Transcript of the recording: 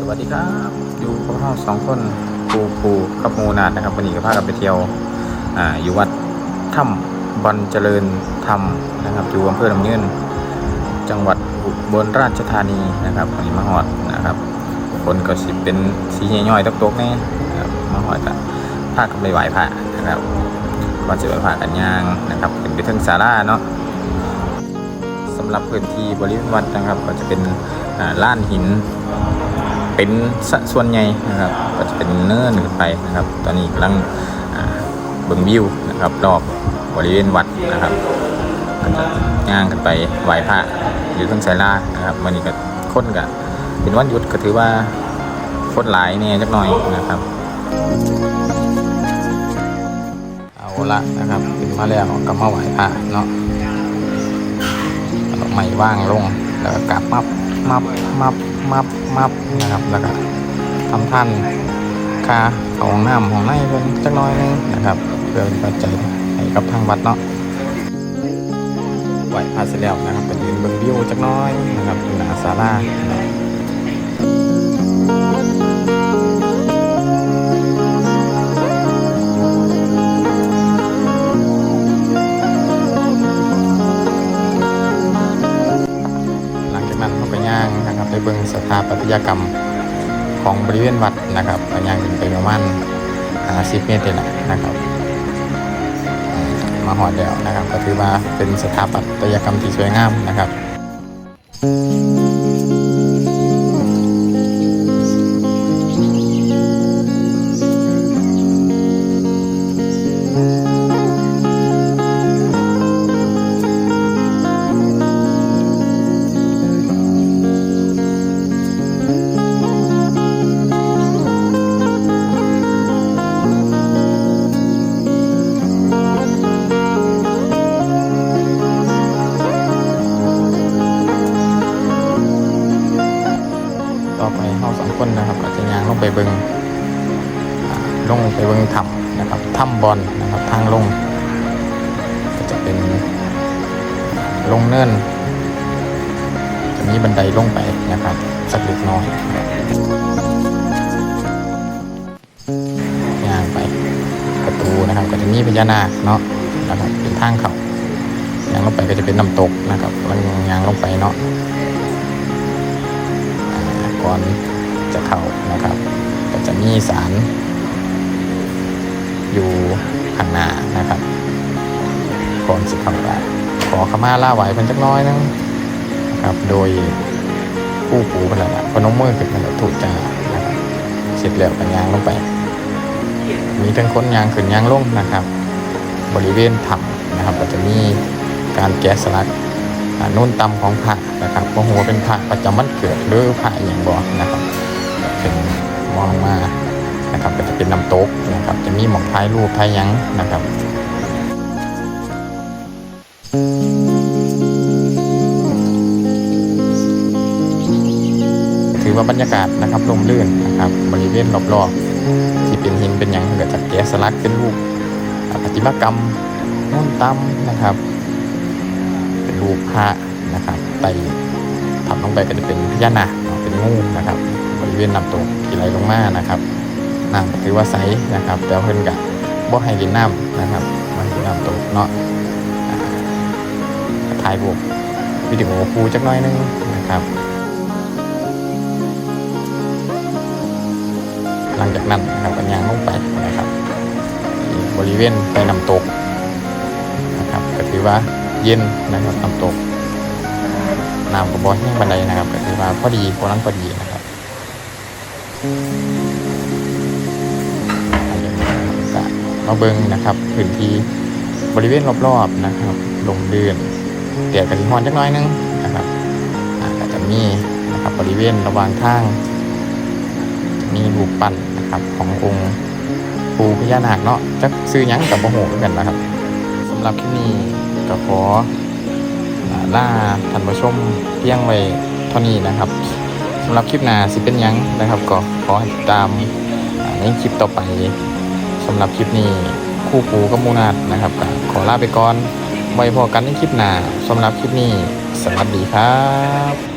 สวัสดีครับ อยู่กับเราสองคนปูปูกับโมนาดนะครับวันนี้ก็พากันไปเที่ยวอ่าอยู่วัดถ้ำบันเจริญธรรมนะครับอยู่อำเภอลำเงินจังหวัดอุบลราชธานีนะครับวันนี้มาหอดนะครับคนก็สิเป็นสีย่อยๆตกๆแน่นะครับมาหอดกันพากันไปไหว้พระนะครับก่อนจะไปพระกันย่างนะครับเป็นไปถึงศาลาเนาะสำหรับพื้นที่บริเวณวัดนะครับ ก็จะเป็นอ่าล้านหิน เป็นส,ส่วนใหญ่นะครับก็จะเป็นเนินขึ้นไปนะครับ ตอนนี้กำลังเบิ่งวิวนะครับรอบบริเวณวัดนะครับก็จะย่างกันไปไหว้พระหรือเครื่องสายลานะครับวันนี้ก็ค้นก็เป็นวันหยุดก็ถือว่าคนหลายเนี่ยจักหน่อยนะครับ เอาละนะครับถึงมาแล้วก็มาไหว้พระเนาะเอาไม้ว่างลงแล้วก็กลับมับมับมับ มับมับนะครับ แล้วก็ทำท่านคาของน้ำของในเพิ่นจักหน้อยหนึงนะครับ เพื่อเป็นปัจจัยให้กับทางวัดเนาะไหว้พาเสร็จแล้วนะครับไปยืนเบิ่งวิวจักหน้อยนะครับอยู่หน้าศาลานะครับ เบิ่งสถาปัตยกรรมของบริเวณวัดนะครับไปย่างขึ้นไปประมาณ50เมตรเลยนะครับมาหอดเดียวนะครับก็ถือว่าเป็นสถาปัตยกรรมที่สวยงามนะครับต่อ คนนะครับก็จะย่างลงไปเบิงลงไปเบิงถ้ำนะครับถ้ำบอลนะครับทางลง ก็จะเป็นลงเนินจะมีบันไดลงไปนะครับสักเล็กน้อยย่างไปประตูนะครับก็จะมีพญานาคเนาะนะครับเป็นทางเขาย่างลงไปก็จะเป็นน้ำตกนะครับแล้วย่างลงไปเนาะก่อน จะเข้านะครับก็จะมีสารอยู่ข้างหน้านะครับก่อนสิเข้าไปขอขมาล่าไหวเพิ่นจักน้อยหนึงนะครับ โดยผู้ผูพลันพนมมือขึ้นมาถูกจานะครับเสร็จแล้วกันยางลงไป มีทั้งคนยางขึ้นยางลงนะครับ บริเวณถ้ำนะครับก็จะมีการแกะสลักนุ่นตำของพระนะครับโมโหเป็นพระประจำวันเกิดหรือพระอย่างบอกนะครับ เป็นมองมานะครับก็จะเป็นน้ำตกนะครับจะมีหมอกท้ายรูปท้ายยังนะครับถือว่าบรรยากาศนะครับลมลื่นนะครับบริเวณรอบๆที่เป็นหินเป็นหยังเกิดจากแกะสลักเป็นรูปอาประติมากรรมนุ่นตำนะครับ เป็นรูปพระนะครับไต่ทำลงไปก็จะเป็นพญานาคเป็นงูนะครับ เวณน้ำตกที่ไหลลงมานะครับน้ำก็ถือว่าใสนะครับ แต่เพิ่นกะบ่ให้กินน้ำนะครับมันคือน้ำตกเนาะอ่าก็ถ่ายรูปวิดีโอครูจักน้อยหนึงนะครับ หลังจากนั้นนะครับก็ย่างลงไปนะครับ บริเวณไปน้ำตกนะครับก็ถือว่าเย็นนะครับน้ำตกน้ำกับบอสยังบันไดนะครับก็ถือว่าพอดีพอนั้นพอดีนะ มาเบิงนะครับพื้นที่บริเวณรอบๆนะครับลงเดือนเตียกันที่ฮอนจักหน้อยนึงนะครับอาก็จะมีนะครับบริเวณระหว่างทางมีรูปปั้นนะครับขององค์ปูพญานาคเนาะจะซื้อยังกับโมโหกันนะครับสำหรับที่นี่ก็ขอล่าท่านผู้ชมเพียงไว้เท่านี้นะครับ สำหรับคลิปหน้าสิเป็นยังนะครับ ก็ขอติดตามในคลิปต่อไปสำหรับคลิปนี้คู่ปูกับมูนาดนะครับก็ขอลาไปก่อนไว้พอกันในคลิปหน้าสำหรับคลิปนี้ สวัสดีครับ